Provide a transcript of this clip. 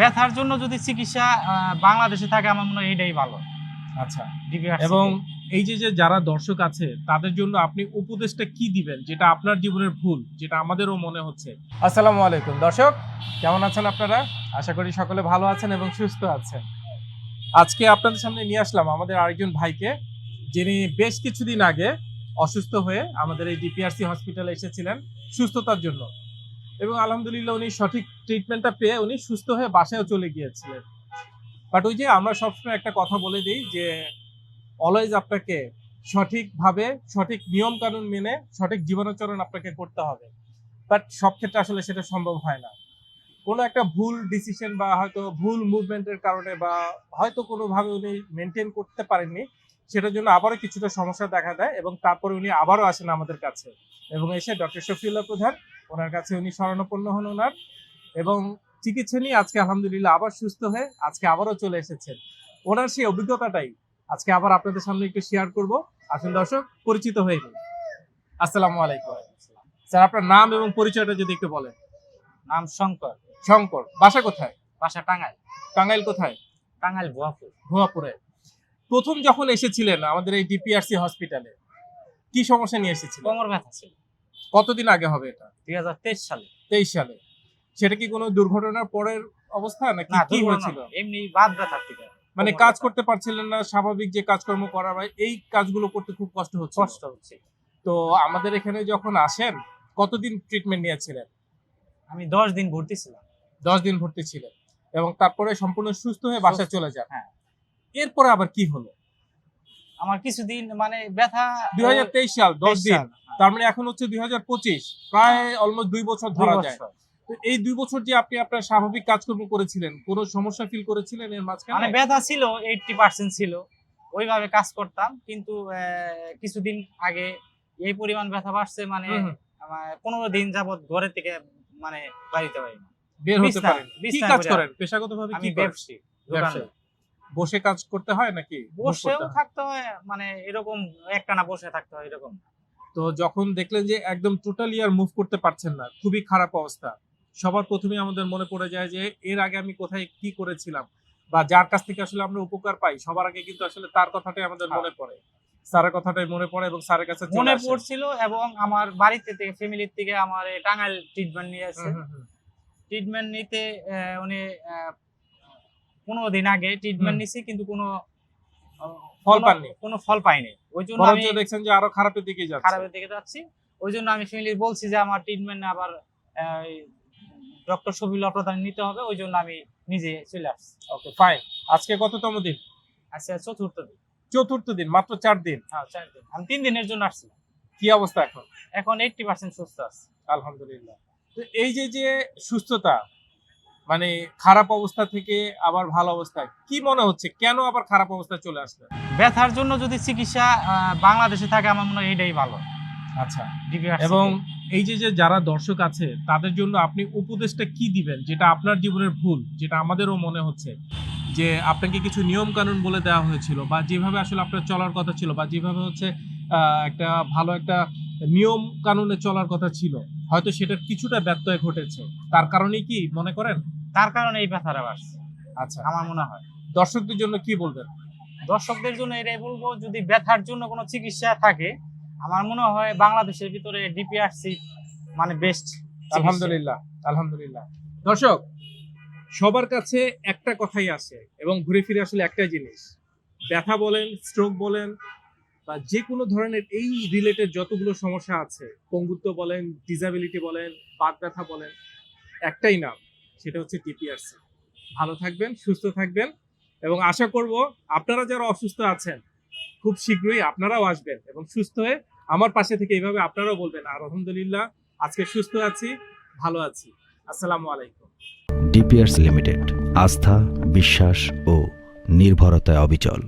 ব্যথার জন্য যদি চিকিৎসা আহ, বাংলাদেশে থাকে আমার মনে হয় এটাই ভালো। আচ্ছা। এবং এই যে যে যারা দর্শক আছে তাদের জন্য আপনি উপদেশটা কি দিবেন যেটা আপনার জীবনের ভুল যেটা আমাদেরও মনে হচ্ছে? আসসালামু আলাইকুম। দর্শক কেমন আছেন আপনারা? আশা করি সকলে ভালো আছেন এবং সুস্থ আছেন। আজকে আপনাদের সামনে নিয়ে আসলাম আমাদের আরেকজন ভাইকে যিনি বেশ কিছুদিন আগে অসুস্থ হয়ে আমাদের এই ডিপিআরসি হসপিটালে এসেছিলেন সুস্থতার জন্য। এবং আলহামদুলিল্লাহ উনি সঠিক ট্রিটমেন্টটা পেয়ে উনি সুস্থ হয়ে বাসায়ও চলে গিয়েছিলেন। বাট ওই যে আমরা সবসময় একটা কথা বলে দিই যে অলওয়েজ আপনাকে সঠিকভাবে সঠিক নিয়ম কানুন মেনে সঠিক জীবনাচরণ আপনাকে করতে হবে। বাট সব ক্ষেত্রে আসলে সেটা সম্ভব হয় না। কোনো একটা ভুল ডিসিশন বা হয়তো ভুল মুভমেন্টের কারণে বা হয়তো কোনোভাবে উনি মেনটেন করতে পারেননি, সেটার জন্য আবারও কিছুটা সমস্যা দেখা দেয় এবং তারপরে উনি আবারও আসেন আমাদের কাছে। এবং এসে ডক্টর শফিউল্লাহ প্রধান ওনার কাছে উনি শরণাপন্ন হন ওনার এবং চিকিৎসা নিয়ে আজকে আলহামদুলিল্লাহ আবার সুস্থ হয়ে আজকে আবারও চলে এসেছেন। ওনার সেই অভিজ্ঞতাটাই আজকে আবার আপনাদের সামনে একটু শেয়ার করব। আসুন দর্শক পরিচিত হয়ে নিন। আসসালামু আলাইকুম। স্যার আপনার নাম এবং পরিচয়টা যদি একটু বলেন। নাম শঙ্কর। শঙ্কর বাসা কোথায়? বাসা টাঙ্গাইল। টাঙ্গাইল কোথায়? টাঙ্গাইল ভুয়াপুর। ভুয়াপুরে। প্রথম যখন এসেছিলেন আমাদের এই ডিপিআরসি হসপিটালে কি সমস্যা নিয়ে এসেছিলেন? কোমর ব্যথা ছিল। কতদিন আগে হবে এটা? দুই হাজার তেইশ সালে। তেইশ সালে। সেটা কি কোনো দুর্ঘটনার পরের অবস্থা নাকি কি হয়েছিল? এমনি বাদ ব্যথার থেকে। মানে কাজ করতে পারছিলেন না স্বাভাবিক যে কাজকর্ম করা হয় এই কাজগুলো করতে খুব কষ্ট হচ্ছে কষ্ট হচ্ছে। তো আমাদের এখানে যখন আসেন কতদিন ট্রিটমেন্ট নিয়েছিলেন? আমি দশ দিন ভর্তি ছিলাম। দশ দিন ভর্তি ছিলেন এবং তারপরে সম্পূর্ণ সুস্থ হয়ে বাসায় চলে যান। হ্যাঁ। এরপরে আবার কি হলো? আমার কিছুদিন মানে ব্যথা দুই হাজার তেইশ সাল দশ দিন। তার মানে এখন হচ্ছে দুই হাজার পঁচিশ প্রায় অলমোস্ট দুই বছর ধরা যায়। তো এই দুই বছর যে আপনি আপনার স্বাভাবিক কাজকর্ম করেছিলেন কোনো সমস্যা ফিল করেছিলেন এর মানে মাঝখানে ব্যথা ছিল এইটটি পার্সেন্ট ছিল। ওইভাবে কাজ করতাম কিন্তু কিছুদিন আগে এই পরিমাণ ব্যথা বাড়ছে মানে আমার পনেরো দিন যাবত ঘরে থেকে মানে বাড়িতে পারি বের হতে বিছনা- পারেন কি কাজ করে করেন? পেশাগত কি ব্যবসায়ী ব্যবসায়ী। বসে কাজ করতে হয় নাকি? বসেও থাকতে হয় মানে এরকম একটানা বসে থাকতে হয় এরকম। তো যখন দেখলেন যে একদম টোটালি আর মুভ করতে পারছেন না খুবই খারাপ অবস্থা সবার প্রথমে আমাদের মনে পড়ে যায় যে এর আগে আমি কোথায় কি করেছিলাম বা যার কাছ থেকে আসলে আমরা উপকার পাই সবার আগে কিন্তু আসলে তার কথাটাই আমাদের হ্যাঁ। মনে পড়ে স্যারের কথাটাই মনে পড়ে এবং স্যারের কাছে মনে। পড়ছিল এবং আমার বাড়িতে থেকে ফ্যামিলির থেকে আমার টাঙ্গাইল ট্রিটমেন্ট নিয়ে হুম। ট্রিটমেন্ট নিতে উনি পনেরো দিন আগে ট্রিটমেন্ট নিছি কিন্তু কোনো ফল পাননি? কোনো ফল পাইনি। ওই জন্য আমি দেখছেন যে আরও খারাপের দিকে যাচ্ছে। খারাপের দিকে যাচ্ছি। ওই জন্য আমি ফ্যামিলির বলছি যে আমার ট্রিটমেন্ট আবার ডক্টর শফিউল্লাহ প্রধান নিতে হবে ওই জন্য আমি নিজে চলে আসছি। ওকে ফাইন আজকে কততম দিন? আচ্ছা চতুর্থ দিন। চতুর্থ দিন মাত্র চার দিন? হ্যাঁ চার দিন। আমি তিন দিনের জন্য আসছি। কি অবস্থা এখন? এখন এইটটি পার্সেন্ট সুস্থ আছে। আলহামদুলিল্লাহ। তো এই যে যে সুস্থতা মানে খারাপ অবস্থা থেকে আবার ভালো অবস্থায় কি মনে হচ্ছে? কেন আবার খারাপ অবস্থায় চলে আসলে? ব্যথার জন্য যদি চিকিৎসা বাংলাদেশে থাকে আমার মনে হয় এটাই ভালো। আচ্ছা। এবং। এই যে যে যারা দর্শক আছে তাদের জন্য আপনি উপদেশটা কি দিবেন? যেটা আপনার জীবনের ভুল যেটা আমাদেরও মনে হচ্ছে যে আপনাকে কিছু নিয়ম কানুন বলে দেওয়া হয়েছিল বা যেভাবে আসলে আপনার চলার কথা ছিল বা যেভাবে হচ্ছে আহ, একটা ভালো একটা নিয়ম কানুনে চলার কথা ছিল। হয়তো সেটার কিছুটা ব্যত্যয় ঘটেছে। তার কারণেই কি মনে করেন? তার কারণে এই ব্যথাটা বাড়ছে। আচ্ছা। আমার মনে হয়। দর্শকদের জন্য কি বলবেন? দর্শকদের জন্য এটাই বলব যদি ব্যথার জন্য কোনো চিকিৎসা থাকে আমার মনে হয় বাংলাদেশের ভিতরে ডিপিআরসি মানে বেস্ট আলহামদুলিল্লাহ আলহামদুলিল্লাহ। দর্শক সবার কাছে একটা কথাই আসে এবং ঘুরে ফিরে আসলে একটাই জিনিস। ব্যথা বলেন স্ট্রোক বলেন বা যে কোনো ধরনের এই রিলেটেড যতগুলো সমস্যা আছে, পঙ্গুত্ব বলেন ডিসাবিলিটি বলেন বাত ব্যথা বলেন, একটাই নাম, সেটা হচ্ছে টিপিআরসি ভালো থাকবেন, সুস্থ থাকবেন এবং আশা করব আপনারা যারা অসুস্থ আছেন, খুব শীঘ্রই আপনারাও আসবেন এবং সুস্থ হয়ে আমার পাশে থেকে এইভাবে আপনারাও বলবেন, আর আলহামদুলিল্লাহ, আজকে সুস্থ আছি, ভালো আছি। আসসালামু আলাইকুম। ডিপিআরস লিমিটেড আস্থা, বিশ্বাস ও নির্ভরতায় অবিচল।